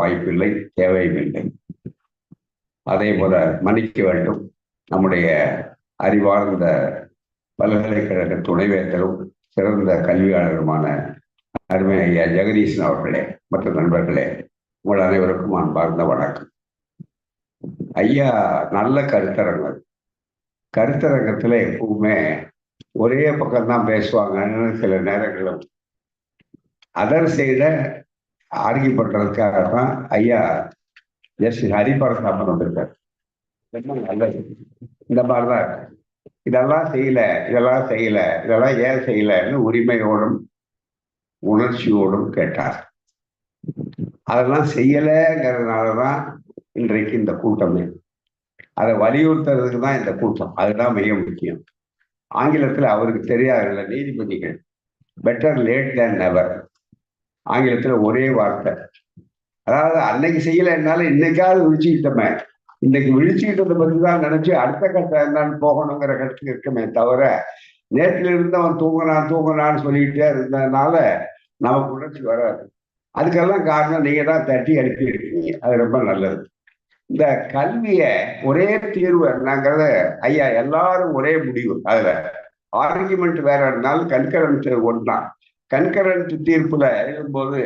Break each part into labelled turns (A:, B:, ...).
A: வாய்ப்பில்லை தேவையும் இல்லை அதே போல மன்னிக்க வேண்டும். நம்முடைய அறிவார்ந்த பல்கலைக்கழக துணைவேந்தரும் சிறந்த கல்வியாளருமான அருமை ஐயா ஜெகதீசன் அவர்களே மற்ற நண்பர்களே உங்கள் அனைவருக்கும் அன்பார்ந்த வணக்கம். ஐயா நல்ல கருத்தரங்கள் கருத்தரங்கத்துல எப்பவுமே ஒரே பக்கம்தான் பேசுவாங்கன்னு சில நேரங்களும் அதர் செய்த ஆர்கியூ பண்றதுக்காக தான் ஐயா எஸ் ஹரிபரசாமன் வந்திருக்காரு. ரொம்ப நல்லது. இந்த மாதிரிதான் இருக்கு. இதெல்லாம் செய்யல இதெல்லாம் செய்யல இதெல்லாம் ஏன் செய்யலன்னு உரிமையோடும் உணர்ச்சியோடும் கேட்டார். அதெல்லாம் செய்யலைங்கிறதுனாலதான் இன்றைக்கு இந்த கூட்டமே. அதை வலியுறுத்துறதுக்கு தான் இந்த கூட்டம். அதுதான் மிக முக்கியம். ஆங்கிலத்துல அவருக்கு தெரியாதுல்ல நீதிபதிகள். பெட்டர் லேட் தேன் நெவர் ஆங்கிலத்துல ஒரே வார்த்தை. அதாவது அன்னைக்கு செய்யலைன்னால இன்னைக்காவது விழிச்சுக்கிட்டோமே. இன்னைக்கு விழிச்சுக்கிட்டதை பத்தி தான் நினைச்சு அடுத்த கட்டம் என்னன்னு போகணுங்கிற கட்டத்துக்கு இருக்கமே தவிர நேற்றுல இருந்தவன் தூங்கினான் தூங்கினான்னு சொல்லிக்கிட்டே இருந்ததுனால நமக்கு உணர்ச்சி வராது. அதுக்கெல்லாம் காரணம் நீங்க தான் தட்டி அனுப்பி இருக்கீங்க. அது ரொம்ப நல்லது. இந்த கல்விய ஒரே தீர்வு என்னங்கிறத ஐயா எல்லாரும் ஒரே முடிவு. அதுல ஆர்குமெண்ட் வேற இருந்தாலும் கன்கரண்ட் ஒன்றுதான் கன்கரண்ட் தீர்ப்புல எழுதும்போது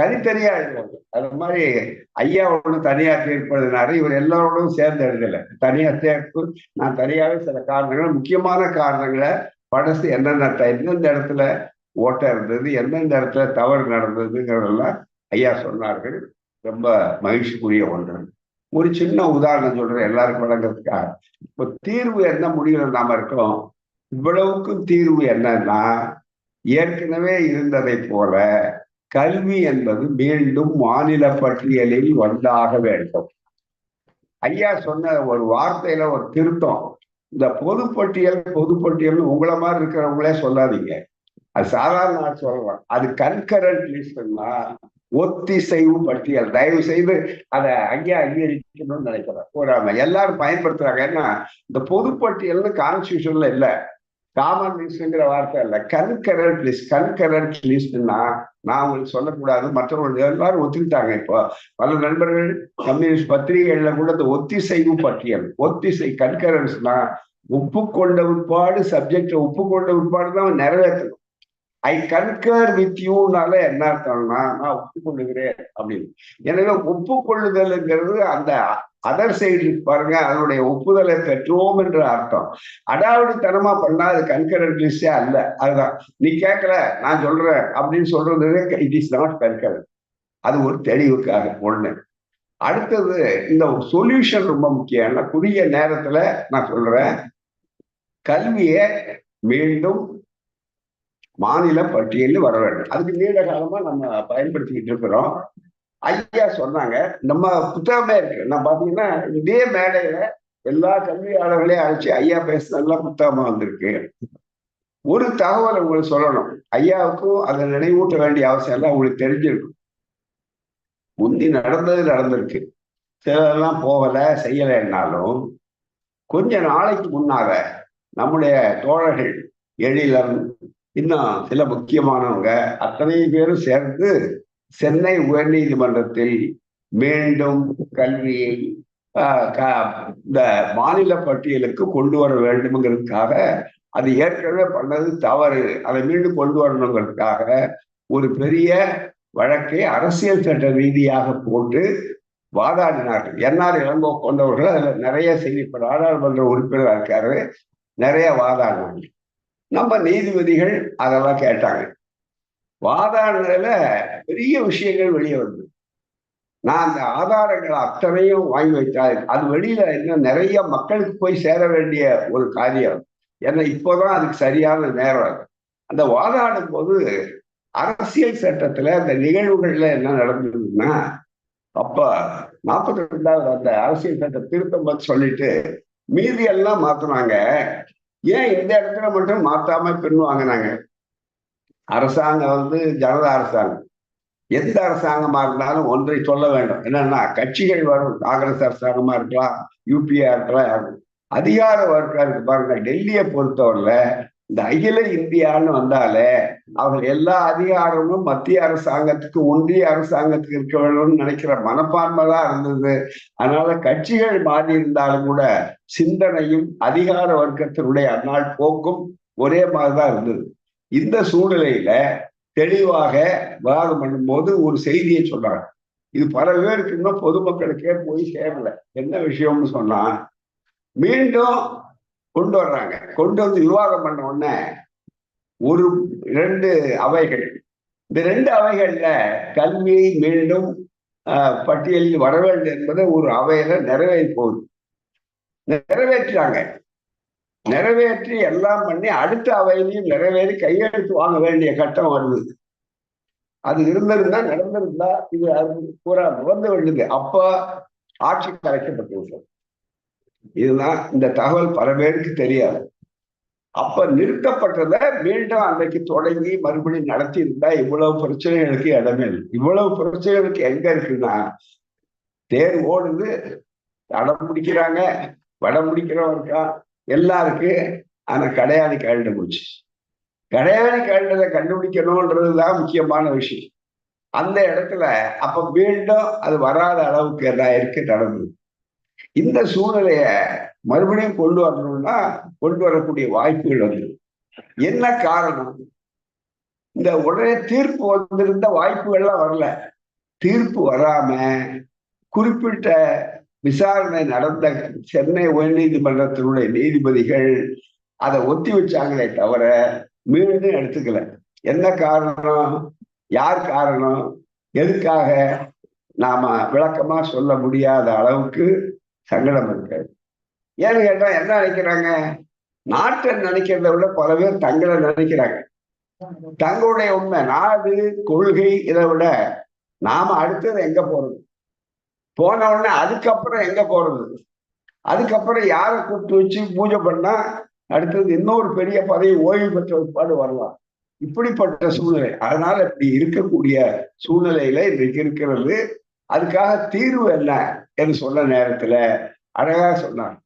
A: தனித்தனியா எழுதுவாங்க. அது மாதிரி ஐயா ஒன்று தனியா தீர்ப்பதுனால இவர் எல்லாரோடும் சேர்ந்து எழுதலை. தனியா தீர்ப்பு நான் தனியாவே சில காரணங்கள் முக்கியமான காரணங்களை படசு என்னென்ன எந்தெந்த இடத்துல ஓட்ட இருந்தது எந்தெந்த இடத்துல தவறு நடந்ததுங்கிறதெல்லாம் ஐயா சொன்னார்கள். ரொம்ப மகிழ்ச்சிக்குரிய ஒன்று. ஒரு சின்ன உதாரணம் சொல்றேன் எல்லாருக்கும் வழங்குறதுக்காக. இப்போ தீர்வு என்ன முடிவில் நாம இருக்கோம்? இவ்வளவுக்கும் தீர்வு என்னன்னா ஏற்கனவே இருந்ததை போல கல்வி என்பது மீண்டும் மாநில பட்டியலில் வந்தாக வேண்டும். ஐயா சொன்ன ஒரு வார்த்தையில ஒரு திருத்தம். இந்த பொதுப்பட்டியல் பொதுப்பட்டியல் உங்களை மாதிரி இருக்கிறவங்களே சொல்லாதீங்க. அது சாதாரண நான் சொல்லலாம். அது கன்கரண்ட் லிஸ்ட்னா ஒத்திசைவு பட்டியல். தயவு செய்து அதை அங்கே அங்கீகரிக்கணும்னு நினைக்கிறேன். ஒரு எல்லாரும் பயன்படுத்துறாங்க. ஏன்னா இந்த பொதுப்பட்டியல்னு கான்ஸ்டியூஷன்ல இல்ல. காமன் லிஸ்ட்ங்கிற வார்த்தை இல்ல கன்கரண்ட் லிஸ்ட் கன்கரண்ட் லிஸ்ட்னா நான் உங்களுக்கு சொல்லக்கூடாது மற்றவர்கள் எல்லாரும் ஒத்துக்கிட்டாங்க இப்போ. பல நண்பர்கள் கம்யூனிஸ்ட் பத்திரிகைகள்ல கூட இந்த ஒத்திசைவு பட்டியல் ஒத்திசை கன்கரன்ஸ்னா ஒப்புக்கொண்ட உட்பாடு சப்ஜெக்ட ஒப்புக்கொண்ட உட்பாடு தான் நிறைவேற்றணும். ஐ கன்கர் வித் யூனால என்ன அர்த்தம்னா நான் ஒப்புக்கொள்ளுகிறேன் அப்படின்னு. எனவே ஒப்புக்கொள்ளுதல்ங்கிறது அந்த அதர் சைடு பாருங்க அதனுடைய ஒப்புதலை பெற்றோம் என்ற அர்த்தம். அடாவடித்தனமா பண்ணா அது கன்கரண்ட் லிஸ்டே அல்ல. அதுதான். நீ கேட்கல நான் சொல்றேன் அப்படின்னு சொல்றது இட் இஸ் நாட் கன்கரண்ட் அது ஒரு தெளிவுக்காக ஒண்ணு. அடுத்தது இந்த சொல்யூஷன் ரொம்ப முக்கியம் குறுகிய நேரத்துல நான் சொல்றேன் கல்வியை மீண்டும் மாநில பட்டியலில் வர வேண்டும். அதுக்கு நீண்ட காலமா நம்ம பயன்படுத்திக்கிட்டு இருக்கிறோம். ஐயா சொன்னாங்க நம்ம புத்தகமே இருக்கு. நான் பாத்தீங்கன்னா இதே மேடையில எல்லா கல்வியாளர்களையும் அழைச்சி ஐயா பேசுனதெல்லாம் புத்தகமா வந்திருக்கு. ஒரு தகவல் உங்களுக்கு சொல்லணும். ஐயாவுக்கும் அதை நினைவூட்ட வேண்டிய அவசியம் எல்லாம் உங்களுக்கு தெரிஞ்சிருக்கும். முந்தி நடந்தது நடந்திருக்கு. சிலதெல்லாம் போகல செய்யலைன்னாலும் கொஞ்ச நாளைக்கு முன்னாக நம்முடைய தோழர்கள் எழிலன் இன்னும் சில முக்கியமானவங்க அத்தனை பேரும் சேர்ந்து சென்னை உயர்நீதிமன்றத்தில் மீண்டும் கல்வியை இந்த மாநில பட்டியலுக்கு கொண்டு வர வேண்டும்ங்கிறதுக்காக அது ஏற்கனவே பண்ணது தவறு. அதை மீண்டும் கொண்டு வரணுங்கிறதுக்காக ஒரு பெரிய வழக்கை அரசியல் சட்ட ரீதியாக போட்டு வாதாடினார்கள். என்ஆர் இளங்கோ கொண்டவர்கள் அதில் நிறைய செய்தி நாடாளுமன்ற உறுப்பினராக இருக்காரு. நிறைய வாதாடினாங்க நம்ம நீதிபதிகள் அதெல்லாம் கேட்டாங்க. வாதாடுறதுல பெரிய விஷயங்கள் வெளியே வருது. நான் அந்த ஆதாரங்கள் அத்தனையும் வாங்கி வைத்தால் அது வெளியில இன்னும் நிறைய மக்களுக்கு போய் சேர வேண்டிய ஒரு காரியம். ஏன்னா இப்போதான் அதுக்கு சரியான நேரம் அந்த வாதாடும் போது அரசியல் சட்டத்துல அந்த நிகழ்வுகள்ல என்ன நடந்ததுன்னா அப்ப நாற்பத்தி ரெண்டாவது அந்த அரசியல் சட்ட திருத்தம் பத்தி சொல்லிட்டு மீதி எல்லாம் மாத்தினாங்க. ஏன் இந்த இடத்துல மட்டும் மாத்தாம பின் வாங்கினாங்க அரசாங்கம் வந்து ஜனதா அரசாங்கம். எந்த அரசாங்கமா இருந்தாலும் ஒன்றை சொல்ல வேண்டும். என்னன்னா கட்சிகள் வரும். காங்கிரஸ் அரசாங்கமா இருக்கலாம் யூபிஏ இருக்கலாம் அதிகார வர்க்கம் இருக்கு. பாருங்க டெல்லியை பொறுத்தவரையில இந்த அகில இந்தியான்னு வந்தாலே அவர்கள் எல்லா அதிகாரமும் மத்திய அரசாங்கத்துக்கு ஒன்றிய அரசாங்கத்துக்கு இருக்க வேணும்னு நினைக்கிற மனப்பான்மை தான் இருந்தது. அதனால கட்சிகள் மாறி இருந்தாலும் கூட சிந்தனையும் அதிகார வர்க்கத்தினுடைய அந்நாள் போக்கும் ஒரே மாதிரிதான் இருந்தது. இந்த சூழ்நிலையில தெளிவாக விவாதம் பண்ணும்போது ஒரு செய்தியை சொல்றாங்க. இது பல பேருக்கு இன்னும் பொதுமக்களுக்கே போய் சேரல. என்ன விஷயம்னு சொன்னா மீண்டும் கொண்டு வர்றாங்க. கொண்டு வந்து விவாதம் பண்ண உடனே ஒரு ரெண்டு அவைகள். இந்த ரெண்டு அவைகள்ல கல்வியை மீண்டும் பட்டியலில் வர வேண்டும் என்பதை ஒரு அவையில நிறைவேறி போகுது. நிறைவேற்றாங்க நிறைவேற்றி எல்லாம் பண்ணி அடுத்த அவையிலையும் நிறைவேறி கையெழுத்து வாங்க வேண்டிய கட்டம் வருது. அது இருந்திருந்தா நடந்திருந்தா இது அது பூரா வந்து வேண்டியது அப்ப ஆட்சி கலைக்கப்பட்டு விட்டது இதுதான் இந்த தகவல் பல பேருக்கு தெரியாது. அப்ப நிறுத்தப்பட்டதை மீண்டும் அன்றைக்கு தொடங்கி மறுபடியும் நடத்தி இருந்தா இவ்வளவு பிரச்சனைகளுக்கு இடமே இல்லை. இவ்வளவு பிரச்சனைகளுக்கு எங்க இருக்குன்னா தேர் ஓடுது அடம் முடிக்கிறாங்க வடம் முடிக்கிறவன் எல்லாருக்கும் அந்த ஆனா கடையாளி கழண்டு போச்சு. கடையாணி கழண்டதை கண்டுபிடிக்கணும்ன்றதுதான் முக்கியமான விஷயம். அந்த இடத்துல அப்ப மீண்டும் அது வராத அளவுக்கு என்ன இருக்கு நடந்தது. இந்த சூழ்நிலைய மறுபடியும் கொண்டு வரணும்னா கொண்டு வரக்கூடிய வாய்ப்புகள் வந்து என்ன காரணம்? இந்த உடனே தீர்ப்பு வந்திருந்த வாய்ப்புகள்லாம் வரல. தீர்ப்பு வராம குறிப்பிட்ட விசாரணை நடந்த சென்னை உயர்நீதிமன்றத்தினுடைய நீதிபதிகள் அதை ஒத்தி வச்சாங்களே தவிர மீண்டும் எடுத்துக்கல. என்ன காரணம்? யார் காரணம்? எதுக்காக நாம விளக்கமா சொல்ல முடியாத அளவுக்கு சங்கடம் இருக்காது ஏன்னு கேட்டா என்ன நினைக்கிறாங்க? நாட்டை நினைக்கிறத விட பல பேர் தங்களை நினைக்கிறாங்க. தங்களுடைய உண்மை நாடு கொள்கை இதை விட நாம அடுத்தது எங்க போறது? போன உடனே அதுக்கப்புறம் எங்க போறது? அதுக்கப்புறம் யாரை கூப்பிட்டு வச்சு பூஜை பண்ணா அடுத்தது இன்னொரு பெரிய பதவி ஓய்வு பெற்ற உட்பாடு வரலாம். இப்படிப்பட்ட சூழ்நிலை. அதனால இப்படி இருக்கக்கூடிய சூழ்நிலையில இன்றைக்கு இருக்கிறது. அதுக்காக தீர்வு என்ன என்று சொன்ன நேரத்துல அழகா சொன்னார்.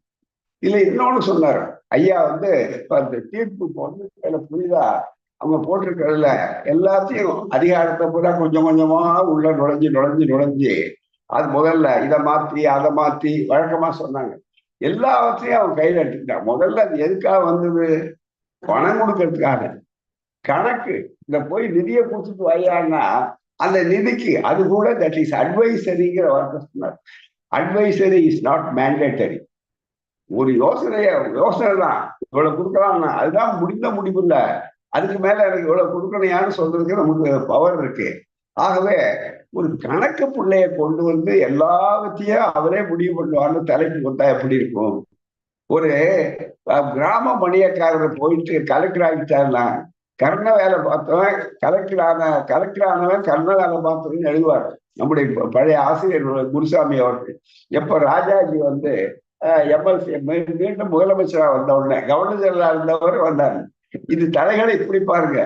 A: இல்ல இன்னொன்னு சொன்னார். ஐயா வந்து இப்ப அந்த தீர்ப்பு வந்து புரிதா அவங்க போட்டிருக்கிறதுல எல்லாத்தையும் அதிகாரத்தை போட கொஞ்சம் கொஞ்சமா உள்ள நுழைஞ்சு நுழைஞ்சு நுழைஞ்சு அது முதல்ல இதை மாத்தி அதை மாத்தி வழக்கமா சொன்னாங்க. எல்லாவற்றையும் அவன் கையில் எடுத்துக்கிட்டான் முதல்ல அது எதுக்காக வந்தது? பணம் கொடுக்கறதுக்காக. கணக்கு. இந்த போய் நிதியை கொடுத்துட்டு வையான்னா அந்த நிதிக்கு அது கூட தட் இஸ் அட்வைசரிங்கிற வார்த்தை சொன்னார். அட்வைசரி இஸ் நாட் மேண்டேட்டரி ஒரு யோசனைய யோசனை தான். இவ்வளவு கொடுக்கலாம்னா அதுதான் முடிந்த முடிவு இல்லை அதுக்கு மேல எனக்கு இவ்வளவு கொடுக்கணையான்னு சொல்றதுக்கு நமக்கு பவர் இருக்கு. ஆகவே ஒரு கணக்கு பிள்ளைய கொண்டு வந்து எல்லாவற்றையும் அவரே முடிவு பண்ணுவார்னு தலைப்பு கொடுத்தா எப்படி இருக்கும்? ஒரு கிராம மணியக்காரர் போயிட்டு கலெக்டர் ஆகிட்டாருன்னா கர்ண வேலை பார்த்தவன் கலெக்டர் ஆன கலெக்டர் ஆனவன் கர்ண வேலை பார்த்தவன் எழுதுவார். நம்முடைய பழைய ஆசிரியர் குருசாமி அவர்கள். எப்ப ராஜாஜி வந்து எம்எல்சி மீண்டும் முதலமைச்சரா வந்த உடனே கவர்னர் ஜெனரலா இருந்தவர் வந்தார். இது தலைகளை இப்படி பாருங்க.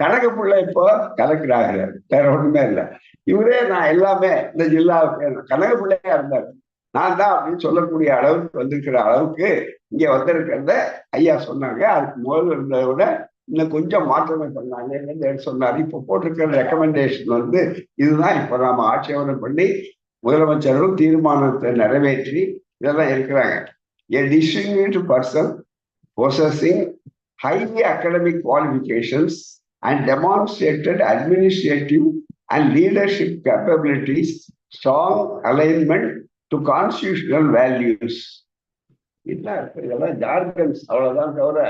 A: கனக பிள்ளை இப்போ கலெக்டர் ஆகிறார் வேற ஒண்ணுமே இல்லை. இவரே நான் எல்லாமே இந்த ஜில்லாவுக்கு கனக பிள்ளையா இருந்தார். நான் தான் அப்படின்னு சொல்லக்கூடிய அளவுக்கு வந்திருக்கிற அளவுக்கு இங்க வந்திருக்கிறத ஐயா சொன்னாங்க. அதுக்கு முதல்ல இருந்ததை விட இன்னும் கொஞ்சம் மாற்றமே பண்ணாங்க சொன்னார். இப்போ போட்டிருக்கிற ரெக்கமெண்டேஷன் வந்து இதுதான். இப்போ நாம ஆட்சேபனம் பண்ணி முதலமைச்சரும் தீர்மானத்தை நிறைவேற்றி இதெல்லாம் இருக்கிறாங்க. A distinguished person processing highly academic qualifications and demonstrated administrative and leadership capabilities, strong alignment to constitutional values. இதெல்லாம் ஜார்கன்ஸ் அவ்வளவுதான் தவிர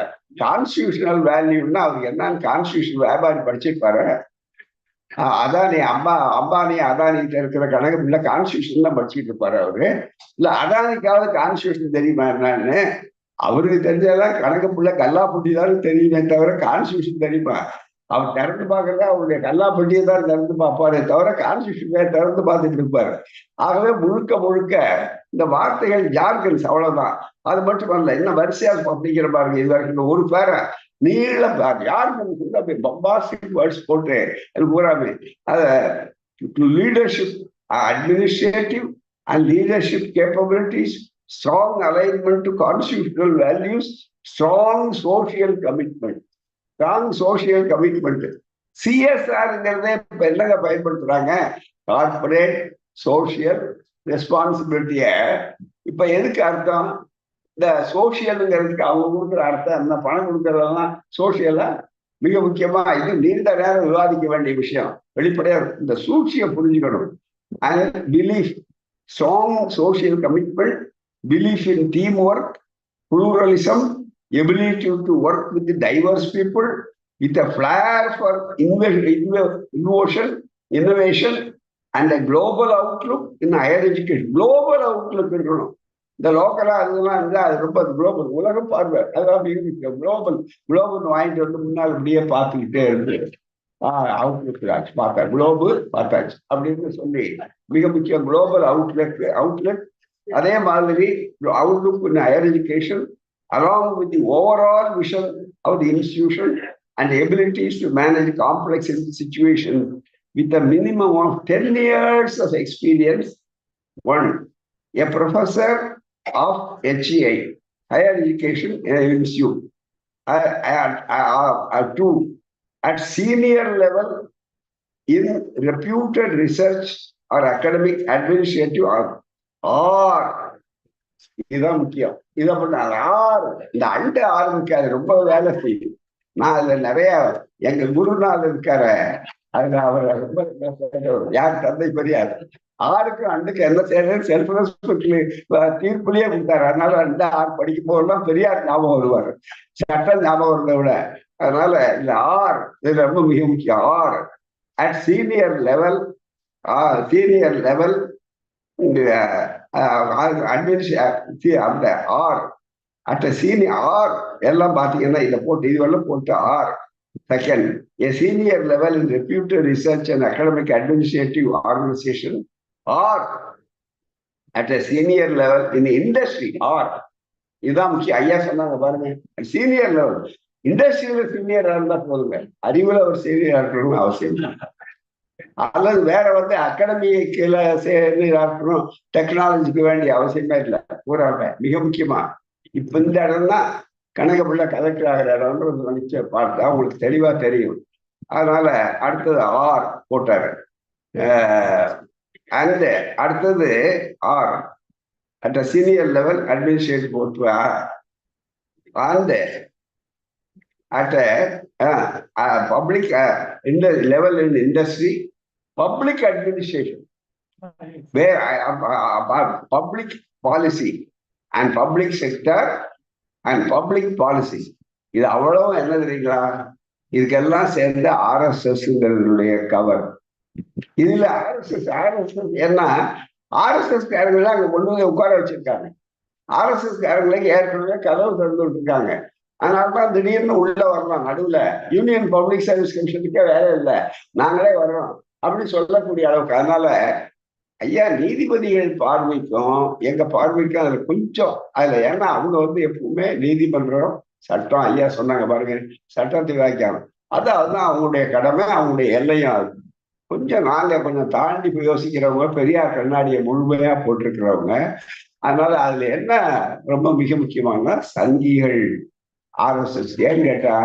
A: கான்ஸ்டியூஷனல் வேல்யூன்னா அவருக்கு என்னன்னு கான்ஸ்டியூஷன் வியாபாரி படிச்சிருப்பாரு அதானி அம்பா அம்பானி அதானிகிட்ட இருக்கிற கணக்கு இல்ல கான்ஸ்டியூஷன் தான் படிச்சுட்டு இருப்பாரு அவரு. இல்ல அதானிக்காவது கான்ஸ்டியூஷன் தெரியுமா என்னன்னு? அவருக்கு தெரிஞ்சதெல்லாம் கணக்கு புள்ள கல்லாப்பட்டி தான் தெரியுமே தவிர கான்ஸ்டியூஷன் தெரியுமா? அவர் திறந்து பார்க்கறத அவருடைய கல்லாப்பட்டியை தான் திறந்து பார்ப்பாரே தவிர கான்ஸ்டியூஷன் திறந்து பார்த்துட்டு இருப்பாரு. ஆகவே முழுக்க முழுக்க இந்த வார்த்தைகள் ஜார்கன்ஸ் அவ்வளவுதான் அது மட்டும் அல்ல என்ன வரிசையா அப்படிங்கிற பாருங்க இது வரைக்கும். ஒரு பேரை நீள யாருக்கு பம்பாஸ்டிக் வேர்ட்ஸ் போட்டு அது பூராமே அத leadership administrative and leadership capabilities strong alignment to constitutional values strong social commitment strong social commitment சிஎஸ்ஆர்ங்கிறதே இப்ப என்னங்க பயன்படுத்துறாங்க? கார்பரேட் சோசியல் ரெஸ்பான்சிபிலிட்டிய இப்ப எதுக்கு அர்த்தம்? இந்த சோசியலுங்கிறதுக்கு அவங்க கொடுக்குற அர்த்தம் என்ன? பணம் கொடுக்கறதெல்லாம் சோசியலா மிக முக்கியமா இது நீண்ட நேரம் விவாதிக்க வேண்டிய விஷயம். வெளிப்படையா இந்த சூழ்ச்சியை புரிஞ்சுக்கணும். And belief strong social commitment belief in team work pluralism, ability to work with the diverse people, with a flair for inve- inve- innovation, innovation, and a global outlook in higher education. Global outlook இருக்கணும் இந்த லோக்கலா அதெல்லாம் இருந்தா அது ரொம்ப global உலக பார்வை அதெல்லாம் இருக்கு குளோபல் குளோபல் வாங்கிட்டு வந்து முன்னால் இப்படியே பார்த்துக்கிட்டே இருந்து ஆஹ் அவுட்லுக் ஆச்சு பார்த்தா குளோபு பார்த்தாச்சு அப்படின்னு சொல்லி மிக முக்கியம் குளோபல் அவுட்லெட் அவுட்லெட் அதே மாதிரி outlook in higher education along with the overall vision of the institution and abilities to manage complex situations with a minimum of 10 years of experience. One, a professor of HEI, higher education in an institute. Uh, uh, two, at senior level in reputed research or academic administrative or or இதுதான் முக்கியம். இதை பண்ண ஆறு இந்த and ஆரம்பிக்காது ரொம்ப வேலை செய்யும் நான் அதுல நிறைய எங்க குருநாள் இருக்கார அதுல அவர் ரொம்ப யார் தந்தை பெரியார் ஆருக்கும் அண்டுக்கு என்ன செய்யறது செல்ஃப் ரெஸ்பெக்ட் தீர்ப்புலயே கொடுத்தாரு அதனால ரெண்டு ஆறு படிக்கும் போதெல்லாம் பெரியார் ஞாபகம் வருவார். சட்டம் ஞாபகம் வருதை விட அதனால இந்த ஆர் இது ரொம்ப மிக முக்கியம். Or at senior level senior level அந்த ஆர் அட் சீனியர் ஆர் எல்லாம் பாத்தீங்கன்னா இதை போட்டு இதுவெல்லாம் போட்டு or. Second a senior level in reputed research and academic administrative organisation or at a senior level in industry or இதுதான் முக்கியம். ஐயா சொன்னாங்க பாருங்க. சீனியர் லெவல் இண்டஸ்ட்ரியில சீனியரா இருந்தா போதுங்க. அறிவுல ஒரு சீனியரா இருக்கணும்னு அவசியம் இல்லை. அல்லது வேற வந்து அகாடமிக்குல இருக்கணும் டெக்னாலஜிக்கு வேண்டிய அவசியமே இல்லை. பூராம. மிக முக்கியமா. இப்ப இந்த இடம் தான் கணக்கப்பட்ட கலெக்டர் ஆகிற இடம்னு நினைச்ச பார்த்தா உங்களுக்கு தெளிவா தெரியும். அதனால அடுத்தது ஆர் போட்டாரு. அந்த அடுத்தது or. At senior level administrative போட்டு அந்த அட் பப்ளிக் இந்த level in industry public administration, where public policy and public sector and public policy. இது அவ்வளவு என்ன தெரியுங்களா? இதுக்கெல்லாம் சேர்ந்து ஆர்எஸ்எஸ்ங்கிறதுடைய கவர் இதுல ஆர்எஸ்எஸ் ஆர்எஸ்எஸ் ஏன்னா ஆர்எஸ்எஸ் காரங்களை அங்க கொண்டு வந்து உட்கார வச்சிருக்காங்க. ஆர்எஸ்எஸ் காரங்களுக்கு ஏற்கனவே கதவு திறந்து இருக்காங்க அதனாலதான் திடீர்னு உள்ள வரலாம். நடுவுல யூனியன் பப்ளிக் சர்வீஸ் கமிஷனுக்கே வேலை இல்லை. நாங்களே வர்றோம். அப்படின்னு சொல்லக்கூடிய அளவுக்கு. அதனால ஐயா நீதிபதிகள் பார்வைக்கும் எங்க பார்வைக்கும் அதுல கொஞ்சம் அதுல ஏன்னா அவங்க வந்து எப்பவுமே நீதிமன்றம் சட்டம் ஐயா சொன்னாங்க பாருங்க சட்டத்தை வாய்க்காம அது அதுதான் அவங்களுடைய கடமை அவங்களுடைய எல்லையும் அது. கொஞ்சம் நாங்க கொஞ்சம் தாண்டி போய் யோசிக்கிறவங்க பெரியார் கண்ணாடியை முழுமையா போட்டிருக்கிறவங்க. அதனால அதுல என்ன ரொம்ப மிக முக்கியமான சங்கிகள் ஆர்எஸ்எஸ் ஏன்னு கேட்டா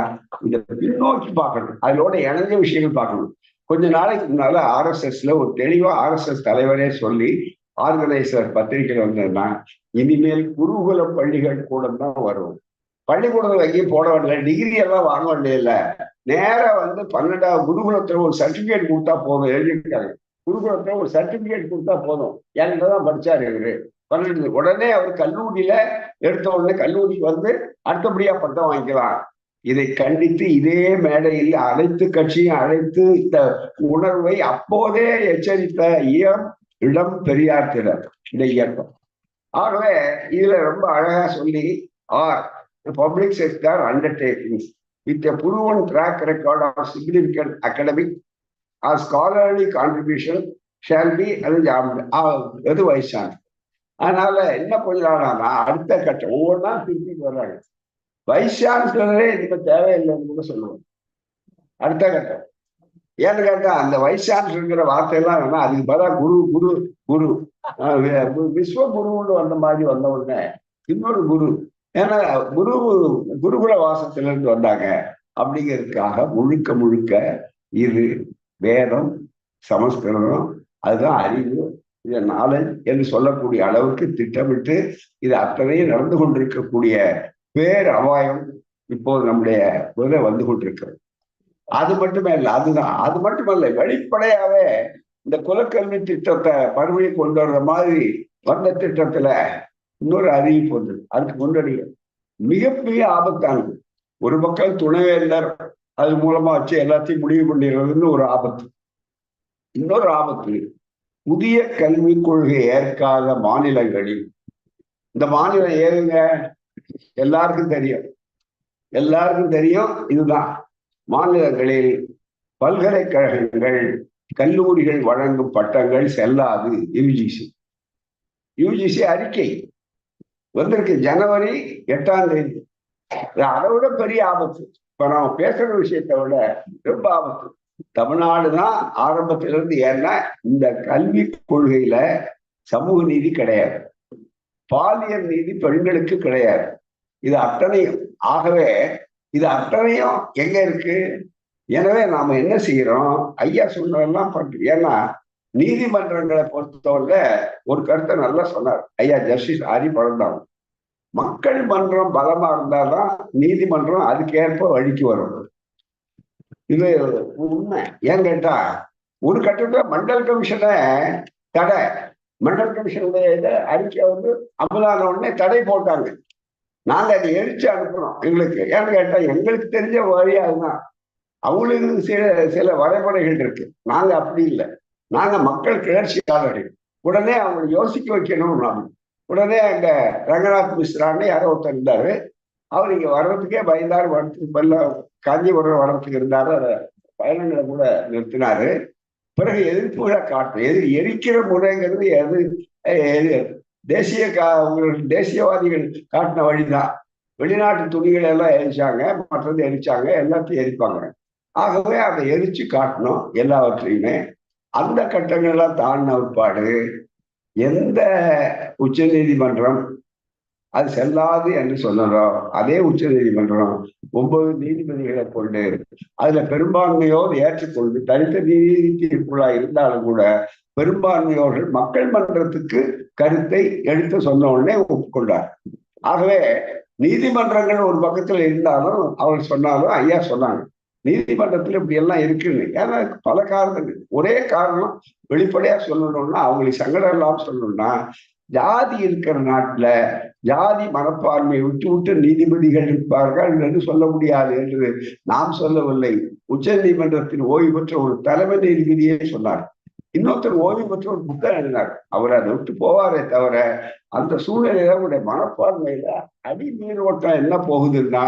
A: இந்த பின்னோக்கி பார்க்கணும். அதோட இணைஞ்ச விஷயங்கள் பார்க்கணும். கொஞ்ச நாளைக்கு முன்னால ஆர்எஸ்எஸ்ல ஒரு தெளிவா ஆர்எஸ்எஸ் தலைவரே சொல்லி ஆர்கனைசர் பத்திரிகையில் வந்ததுன்னா இனிமேல் குருகுல பள்ளிகள் கூட தான் வரும். பள்ளிக்கூடத்தில் எங்கேயும் போட வேண்டிய டிகிரி எல்லாம் வாங்க வேண்டியதில்ல நேரா வந்து பன்னெண்டாவது குருகுலத்துல ஒரு சர்டிபிகேட் கொடுத்தா போதும் எழுதியிருக்காரு. குருகுலத்துல ஒரு சர்டிபிகேட் கொடுத்தா போதும். என்கிட்ட தான் படிச்சாரு இவரு. பன்னெண்டு உடனே அவர் கல்லூரியில எடுத்த உடனே கல்லூரிக்கு வந்து அடுத்தபடியா பட்டம் வாங்கிக்கலாம். இதை கண்டித்து இதே மேடையில் அனைத்து கட்சியும் அழைத்து இந்த உணர்வை அப்போதே எச்சரித்த இயம் இடம் பெரியார் திறன் இந்த இயக்கம். ஆகவே இதுல ரொம்ப அழகா சொல்லி or public sector undertakings with a proven track record of significant academic or scholarly contribution shall be எது வயசான அதனால என்ன கொஞ்சம் நாளானா அடுத்த கட்டம் ஒவ்வொன்றா திருப்பி வர்றாங்க. வைஸ் சான்சலரே இதுக்கு தேவையில்லைன்னு கூட சொல்லுவாங்க. அடுத்த கட்டம். ஏன்னு கேட்டா அந்த வைஸ் வார்த்தையெல்லாம் வேணா அதுக்கு பதிலா குரு குரு குரு. விஸ்வ குருன்னு வந்த மாதிரி வந்த உடனே இன்னொரு குரு. ஏன்னா குரு குருகுல வாசத்திலிருந்து வந்தாங்க. அப்படிங்கிறதுக்காக முழுக்க முழுக்க இது வேதம் சமஸ்கிருதம் அதுதான் அறிவு இது நாலேஜ் என்று சொல்லக்கூடிய அளவுக்கு திட்டமிட்டு இது அத்தனையும் நடந்து கொண்டிருக்கக்கூடிய பேர் அபாயம் இப்போது நம்முடைய வித வந்து கொண்டிருக்கிறது. அது மட்டுமே இல்லை அதுதான். அது மட்டுமல்ல வெளிப்படையாவே இந்த குலக்கல்வி திட்டத்தை மறுபடியும் கொண்டு வர்ற மாதிரி வந்த திட்டத்துல இன்னொரு அறிவிப்பு வந்தது அதுக்கு முன்னாடி மிகப்பெரிய ஆபத்தானது. ஒரு பக்கம் துணைவேந்தர் அது மூலமா வச்சு எல்லாத்தையும் முடிவு பண்ணிடுறதுன்னு ஒரு ஆபத்து. இன்னொரு ஆபத்து புதிய கல்விக் கொள்கை ஏற்காத மாநிலங்களில். இந்த மாநிலம் ஏறுங்க எல்லாருக்கும் தெரியும். எல்லாருக்கும் தெரியும் இதுதான். மாநிலங்களில் பல்கலைக்கழகங்கள் கல்லூரிகள் வழங்கும் பட்டங்கள் செல்லாது யூஜிசி யூஜிசி அறிக்கை வந்திருக்கு. ஜனவரி எட்டாம் தேதி. அதை விட பெரிய ஆபத்து. இப்ப நம்ம பேசுற விஷயத்தை விட ரொம்ப ஆபத்து. தமிழ்நாடு தான் ஆரம்பத்திலிருந்து ஏன்னா இந்த கல்வி கொள்கையில சமூக நீதி கிடையாது. பாலியல் நீதி பெண்களுக்கு கிடையாது. இது அத்தனையும். ஆகவே இது அத்தனையும் எங்க இருக்கு? எனவே நாம என்ன செய்யறோம்? ஐயா சொன்னதெல்லாம் பண்றோம் ஏன்னா நீதிமன்றங்களை பொறுத்தவரை ஒரு கருத்தை நல்லா சொன்னார். ஐயா ஜஸ்டிஸ் ஹரி பழந்தாங்க மக்கள் மன்றம் பலமா இருந்தால்தான் நீதிமன்றம் அதுக்கேற்ப வழிக்கு வரும். இது உண்மை. ஏன் கேட்டா ஒரு கட்டத்துல மண்டல் கமிஷனை தடை. மண்டல் கமிஷனுடைய இதை அறிக்கை வந்து அமலான உடனே தடை போட்டாங்க. நாங்க அதை எரிச்சு அனுப்புறோம் எங்களுக்கு. ஏன்னு கேட்டால் எங்களுக்கு தெரிஞ்ச வழி அதுதான். அவங்களுக்கு சில சில வரைமுறைகள் இருக்கு. நாங்கள் அப்படி இல்லை. நாங்க மக்கள் கிளர்ச்சியாளர்கள். உடனே அவங்க யோசிக்க வைக்கணும் நான் உடனே அங்க ரங்கநாத் மிஸ்ரான்னு யாரோ ஒருத்தர் இருந்தாரு. அவர் இங்க வர்றதுக்கே பயந்தார். வரத்துக்கு பல்ல காஞ்சிபுரம் வர்றதுக்கு இருந்தாரு. அதை பயணங்களை கூட நிறுத்தினாரு. பிறகு எதிர்ப்புகளை காட்டும். எதிர் எரிக்கிற முறைங்கிறது எது? தேசிய கா தேசியவாதிகள் காட்டின வழிதான். வெளிநாட்டு துணிகளை எல்லாம் எரிச்சாங்க மற்றது எரிச்சாங்க எல்லாத்தையும் எரிப்பாங்க. ஆகவே அதை எரிச்சு காட்டணும் எல்லாவற்றையுமே. அந்த கட்டங்கள்லாம் தாண்டின உட்பாடு எந்த உச்ச நீதிமன்றம் அது செல்லாது என்று சொன்னதோ அதே உச்ச நீதிமன்றம் ஒன்பது நீதிபதிகளை கொண்டு அதுல பெரும்பான்மையோர் ஏற்றுக்கொண்டு தனித்த நீதி தீர்ப்புகளா இருந்தாலும் கூட பெரும்பான்மையோர்கள் மக்கள் மன்றத்துக்கு கருத்தை எடுத்து சொன்ன உடனே ஒப்புக்கொண்டார். ஆகவே நீதிமன்றங்கள் ஒரு பக்கத்துல இருந்தாலும் அவர் சொன்னாலும் ஐயா சொன்னாங்க. நீதிமன்றத்துல இப்படி எல்லாம் இருக்குன்னு. ஏன்னா பல காரணங்கள். ஒரே காரணம் வெளிப்படையா சொல்லணும்னா அவங்களுக்கு சங்கடம் இல்லாம சொல்லணும்னா ஜாதி இருக்கிற நாட்டுல ஜாதி மனப்பான்மையை விட்டு விட்டு நீதிபதிகள் இருப்பார்கள் என்று சொல்ல முடியாது என்று நாம் சொல்லவில்லை. உச்ச நீதிமன்றத்தின் ஓய்வு பெற்ற ஒரு தலைமை நீதிபதியே சொன்னார். இன்னொருத்தர் ஓய்வு பெற்ற ஒரு புத்தகம் எழுதினார். அவர் அதை விட்டு போவாரே தவிர அந்த சூழ்நிலையில அவருடைய மனப்பான்மையில அடி நீரோட்டம் என்ன போகுதுன்னா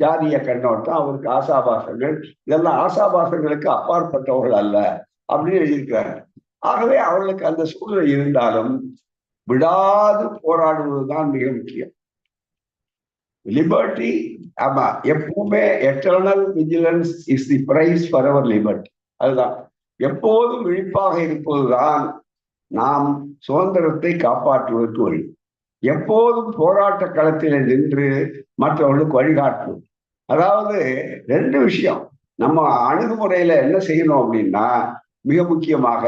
A: ஜாதிய கண்ணோட்டம் அவருக்கு ஆசாபாசங்கள் இதெல்லாம் ஆசாபாசங்களுக்கு அப்பாற்பட்டவர்கள் அல்ல அப்படின்னு எழுதியிருக்கிறார். ஆகவே அவர்களுக்கு அந்த சூழ்நிலை இருந்தாலும் விடாது போராடுவதுதான் மிக முக்கியம். லிபர்ட்டி ஆமா எப்பவுமே eternal vigilance is the price for our liberty அதுதான். எப்போதும் விழிப்பாக இருப்பதுதான் நாம் சுதந்திரத்தை காப்பாற்றுவதற்கு வழி. எப்போதும் போராட்ட களத்தில் நின்று மற்றவர்களுக்கு வழிகாட்டுவோம் அதாவது ரெண்டு விஷயம். நம்ம அணுகுமுறையில என்ன செய்யணும் அப்படின்னா மிக முக்கியமாக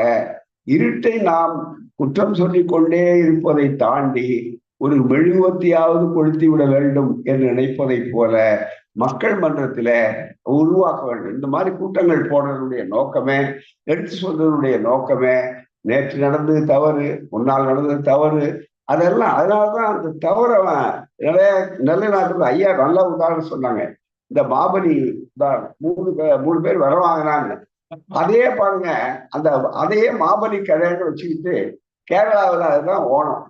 A: இருட்டை நாம் குற்றம் சொல்லிக் கொண்டே இருப்பதை தாண்டி ஒரு மெழுகுவத்தியாவது கொளுத்தி விட வேண்டும் என்று நினைப்பதை போல மக்கள் மன்றத்தில உருவாக்க வேண்டும். இந்த மாதிரி கூட்டங்கள் போடுறதுடைய நோக்கமே எடுத்து சொல்றதுடைய நோக்கமே நேற்று நடந்தது தவறு முன்னால் நடந்தது தவறு அதெல்லாம் அதனாலதான் அந்த தவற நிறைய நிலைநாட்டுறது. ஐயா நல்ல உதாரணம் சொன்னாங்க. இந்த மாபலி தான் மூணு மூணு பேர் வரவாங்கினாங்க அதே பாருங்க அந்த அதே மாபலி கதைன்னு வச்சுக்கிட்டு கேரளாவில் அதுதான் ஓணம்.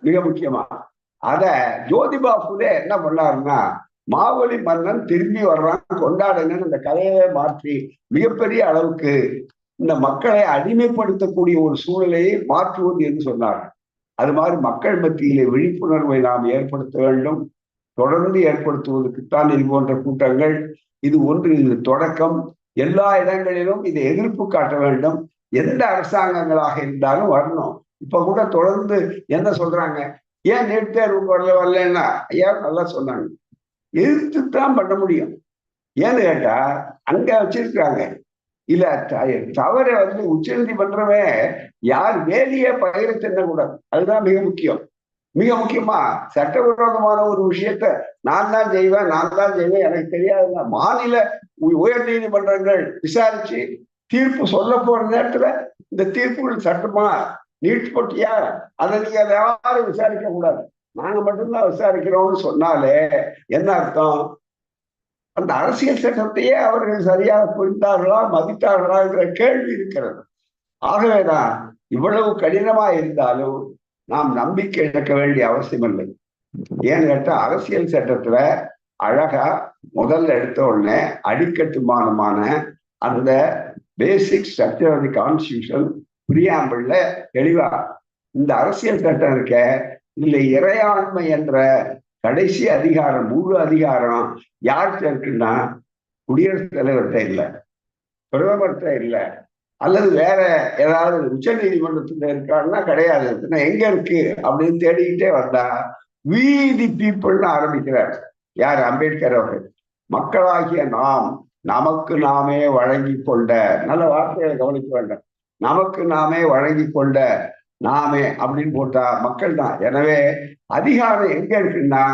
A: மிக முக்கியமா. அத ஜோதிபா புலே என்ன பண்ணாருன்னா மாவலி மன்னன் திரும்பி வர்றான் கொண்டாடுங்கன்னு இந்த கதையை மாற்றி மிகப்பெரிய அளவுக்கு இந்த மக்களை அடிமைப்படுத்தக்கூடிய ஒரு சூழ்நிலையை மாற்றுவது என்று சொன்னார். அது மாதிரி மக்கள் மத்தியிலே விழிப்புணர்வை நாம் ஏற்படுத்த வேண்டும். தொடர்ந்து ஏற்படுத்துவதற்குத்தான் இது போன்ற கூட்டங்கள். இது ஒன்று இது தொடக்கம். எல்லா இடங்களிலும் இதை எதிர்ப்பு காட்ட வேண்டும். எந்த அரசாங்கங்களாக இருந்தாலும் வரணும். இப்ப கூட தொடர்ந்து என்ன சொல்றாங்க? ஏன் நீட் தேர்வுக்கு வரல வரலன்னா? ஐயா நல்லா சொன்னாங்க. எதிர்த்து தான் பண்ண முடியும். ஏன்னு கேட்டா அங்க வச்சிருக்காங்க இல்ல தவறை வந்து உச்ச நீதிமன்றமே யார் வேலிய பயிர தின்னக்கூடாது அதுதான் மிக முக்கியம். மிக முக்கியமா சட்டவிரோதமான ஒரு விஷயத்த நான் தான் செய்வேன் நான் தான் செய்வேன் எனக்கு தெரியாது மாநில உயர் நீதிமன்றங்கள் விசாரிச்சு தீர்ப்பு சொல்ல போற நேரத்துல இந்த தீர்ப்புகள் சட்டமா நீட் போட்டியா? அதை நீங்க யாரும் விசாரிக்க கூடாது. நாங்க மட்டும்தான் விசாரிக்கிறோம்னு சொன்னாலே என்ன அர்த்தம்? அந்த அரசியல் சட்டத்தையே அவர்கள் சரியாக புரிந்தார்களா மதித்தார்களாங்கிற கேள்வி இருக்கிறது. ஆகவேதான் இவ்வளவு கடினமா இருந்தாலும் நாம் நம்பிக்கை இழக்க வேண்டிய அவசியம் இல்லை ஏன்னு கேட்டா அரசியல் சட்டத்துல அழகா முதல்ல எடுத்த உடனே அடிக்கட்டுமானமான அந்த basic structure of the constitution பிரியாம்பிள்ல தெளிவா? இந்த அரசியல் சட்டம் இருக்க இதுல இறையாண்மை என்ற கடைசி அதிகாரம் முழு அதிகாரம் யார்கிட்ட இருக்குன்னா குடியரசுத் தலைவர்கிட்ட இல்லை பிரதமர்கிட்ட இல்லை அல்லது வேற ஏதாவது உச்ச நீதிமன்றத்துல இருக்காருன்னா கிடையாது. எங்க இருக்கு? அப்படின்னு தேடிக்கிட்டே வந்தா வீதி பீப்புள்னு ஆரம்பிக்கிறார். யார்? அம்பேத்கர் அவர்கள். மக்களாகிய நாம் நமக்கு நாமே வழங்கி கொண்ட நல்ல வார்த்தைகளை கவனிக்க வேண்டும். நமக்கு நாமே வழங்கி கொண்ட நாமே அப்படின்னு போட்டா மக்கள் தான். எனவே அதிகாரம் எங்க இருக்குன்னா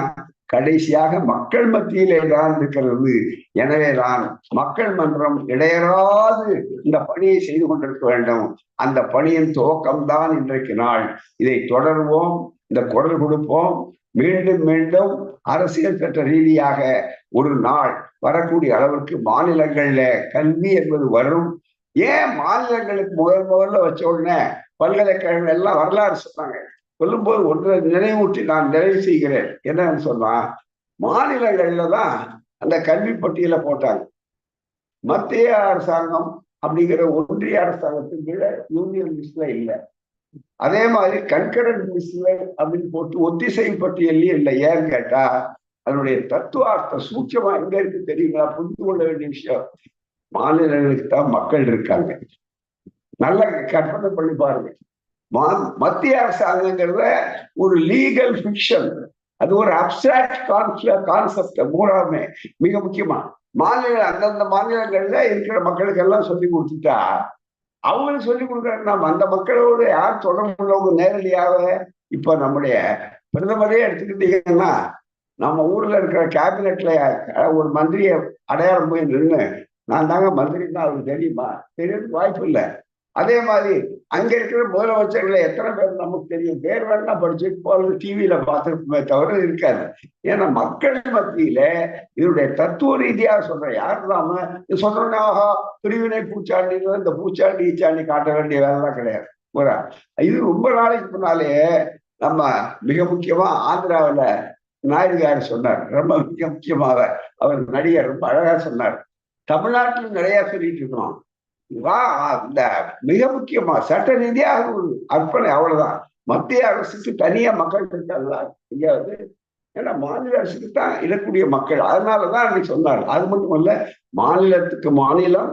A: கடைசியாக மக்கள் மத்தியிலே தான் இருக்கிறது. எனவே தான் மக்கள் மன்றம் இடையராது இந்த பணியை செய்து கொண்டிருக்க வேண்டும். அந்த பணியின் துவக்கம்தான் இன்றைக்கு நாள். இதை தொடர்வோம் இந்த குரல் கொடுப்போம். மீண்டும் மீண்டும் அரசியல் சட்ட ரீதியாக ஒரு நாள் வரக்கூடிய அளவுக்கு மாநிலங்கள்ல கல்வி என்பது வரும். ஏன் மாநிலங்களுக்கு முதல் முதல்ல வச்ச உடனே பல்கலைக்கழகங்கள் எல்லாம் வரலாறு சொன்னாங்க. சொல்லும்போது ஒன்றை நினைவூட்டி நான் நிறைவு செய்கிறேன். என்னன்னு சொன்னா மாநிலங்கள்ல தான் அந்த கல்வி பட்டியலை போட்டாங்க. மத்திய அரசாங்கம் அப்படிங்கிற ஒன்றிய அரசாங்கத்தின் கீழே யூனியன் லிஸ்ட்ல இல்லை. அதே மாதிரி கன்கரண்ட் லிஸ்ட்ல அப்படின்னு போட்டு ஒத்திசை பட்டியல்லையும் இல்லை. ஏன்னு கேட்டா அதனுடைய தத்துவார்த்த சூட்சமா எங்க இருக்கு தெரியுங்களா? புரிந்து கொள்ள வேண்டிய விஷயம். மாநிலங்களுக்கு தான் மக்கள் இருக்காங்க. நல்ல கற்பனை பண்ணி பாருங்க. மத்திய அரசாங்கங்கிறத ஒரு லீகல் ஃபிக்ஷன் அது ஒரு அப்சாக்ட் கான்செப்ட் மூலமே மிக முக்கியமா. மாநில அந்தந்த மாநிலங்கள்ல இருக்கிற மக்களுக்கு எல்லாம் சொல்லி கொடுத்துட்டா அவங்களுக்கு சொல்லிக் கொடுக்குறாங்க. நம்ம அந்த மக்களோட யார் தொடர்புள்ளவங்க நேரடியாக இப்ப நம்முடைய பிரதமரே எடுத்துக்கிட்டீங்கன்னா நம்ம ஊர்ல இருக்கிற கேபினெட்ல ஒரு மந்திரியை அடையாளம் போய் நின்று நான் தாங்க மந்திரின்னா அவருக்கு தெரியுமா? தெரியறதுக்கு வாய்ப்பு இல்லை. அதே மாதிரி அங்க இருக்கிற முதலமைச்சர்களை எத்தனை பேர் நமக்கு தெரியும்? பேர் வேணா படிச்சு போறது டிவியில பார்த்துருப்போமே தவிர இருக்காது. ஏன்னா மக்கள் மத்தியில இதனுடைய தத்துவ ரீதியா சொல்றேன் யார் இல்லாம சொல்றோன்னா பிரிவினை பூச்சாண்டி இந்த பூச்சாண்டி ஈச்சாண்டி காட்ட வேண்டிய வேலைலாம் கிடையாது. ஒரு இது ரொம்ப நாளைக்கு முன்னாலே நம்ம மிக முக்கியமா ஆந்திராவில நாயுடுகார் சொன்னார். ரொம்ப மிக முக்கியமாக அவர் நடிகர் ரொம்ப அழகா சொன்னார். தமிழ்நாட்டில் நிறைய சொல்லிட்டு இருக்கோம் வா இந்த மிக முக்கியமா சட்ட ரீதியாக ஒரு அர்ப்பணை அவ்வளவுதான். மத்திய அரசுக்கு தனியா மக்கள் இருக்காங்களா? இங்க வந்து ஏன்னா மாநில அரசுக்கு தான் இருக்கக்கூடிய மக்கள். அதனாலதான் அன்னைக்கு சொன்னார் அது மட்டும் இல்ல மாநிலத்துக்கு மாநிலம்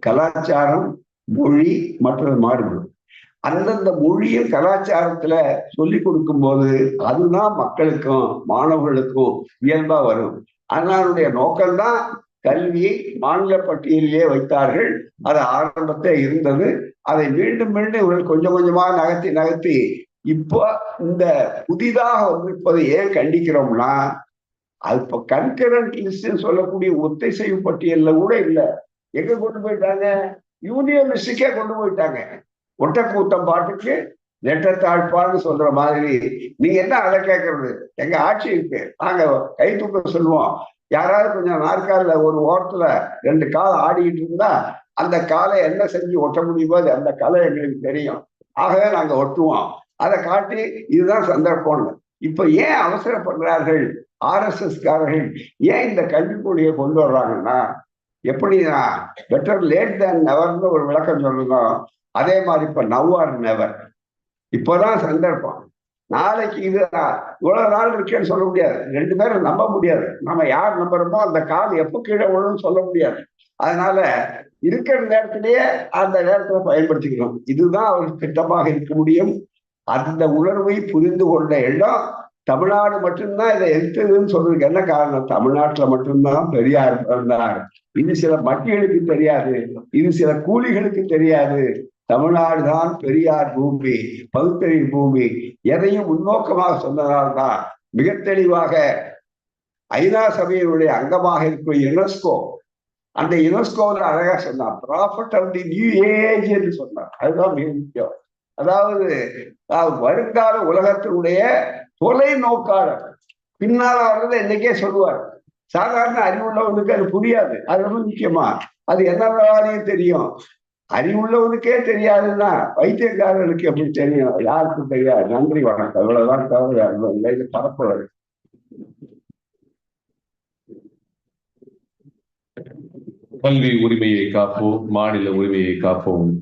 A: கலாச்சாரம் மொழி மற்றது மாறுபடும். அந்தந்த மொழியும் கலாச்சாரத்துல சொல்லி கொடுக்கும் போது அதுதான் மக்களுக்கும் மாணவர்களுக்கும் இயல்பா வரும். அதனாலுடைய நோக்கம்தான் கல்வியை மாநில பட்டியலிலே வைத்தார்கள். அது ஆரம்பத்தில் இருந்தது. அதை மீண்டும் மீண்டும் இவர்கள் கொஞ்சம் கொஞ்சமா நகர்த்தி நகர்த்தி இப்போ இந்த புதிதாக வந்திருப்பதை ஏன் கண்டிக்கிறோம்னா அது இப்போ கன்கரண்ட் லிஸ்ட் சொல்லக்கூடிய ஒத்திசைவு பட்டியல்ல கூட இல்லை. எங்க கொண்டு போயிட்டாங்க? யூனியன் லிஸ்டுக்கே கொண்டு போயிட்டாங்க. ஒட்டக்கூத்தம் பாட்டுக்கு நெட்டத்தாழ்ப்பான்னு சொல்ற மாதிரி. நீங்க என்ன அதை கேட்கறது? எங்க ஆட்சி இருக்கு. நாங்க கை தூக்க சொல்லுவோம். யாராவது கொஞ்சம் நாற்காலில் ஒரு ஓரத்தில் ரெண்டு கால் ஆடிக்கிட்டு இருந்தா அந்த காலை என்ன செஞ்சு ஒட்ட முடியுமோ அது அந்த கலை எங்களுக்கு தெரியும். ஆகவே நாங்கள் ஒட்டுவோம். அதை காட்டி இதுதான் சந்தர்ப்பம் இப்ப ஏன் அவசரப்படுறார்கள் ஆர்எஸ்எஸ்காரர்கள்? ஏன் இந்த கல்விக் கொண்டு வர்றாங்கன்னா எப்படின்னா பெட்டர் லேட் தேன் நெவர்னு ஒரு விளக்கம் சொல்லுங்க. அதே மாதிரி இப்ப நவ் ஆர் நெவர் இப்போதான் சந்தர்ப்பம். நாளைக்கு இது இவ்வளவு நாள் இருக்கேன்னு சொல்ல முடியாது. ரெண்டு பேரும் நம்ப முடியாது. நம்ம யார் நம்புறோமோ அந்த கால் எப்போ கீழே விழுன்னு சொல்ல முடியாது. அதனால இருக்கிற நேரத்திலேயே அந்த நேரத்துல பயன்படுத்திக்கணும். இதுதான் அவர் திட்டமாக இருக்க முடியும். அந்த உணர்வை புரிந்து கொண்ட இடம் தமிழ்நாடு மட்டும்தான் இதை எதிர்த்ததுன்னு சொல்றதுக்கு என்ன காரணம்? தமிழ்நாட்டுல மட்டும்தான் பெரியார் பிறந்தார். இது சில மக்களுக்கு தெரியாது. இது சில கூலிகளுக்கு தெரியாது. தமிழ்நாடு தான் பெரியார் பூமி பகுத்தறிவு பூமி. எதையும் முன்னோக்கமாக சொன்னதால்தான் மிக தெளிவாக ஐநா சபையினுடைய அங்கமாக இருக்கும் யுனெஸ்கோ. அந்த யுனெஸ்கோவில் அழகா சொன்னார். Prophet of the new age என்று சொன்னார். அதுதான் மிக முக்கியம். அதாவது வருங்கால உலகத்தினுடைய தொலை நோக்காளர் பின்னால வர்றதை இன்னைக்கே சொல்லுவார். சாதாரண அறிவுள்ளவனுக்கு அது புரியாது. அது ரொம்ப முக்கியமா? அது என்னவாலையும் தெரியும். அறிவுள்ளவனுக்கே தெரியாதுன்னா வைத்தியக்காரனுக்கு எப்படி தெரியும்? யாருக்கும் தெரியாது. நன்றி வணக்கம். இவ்வளவுதான் தவிர இது பரப்புறது
B: கல்வி உரிமையை காப்போம் மாநில உரிமையை காப்போம்.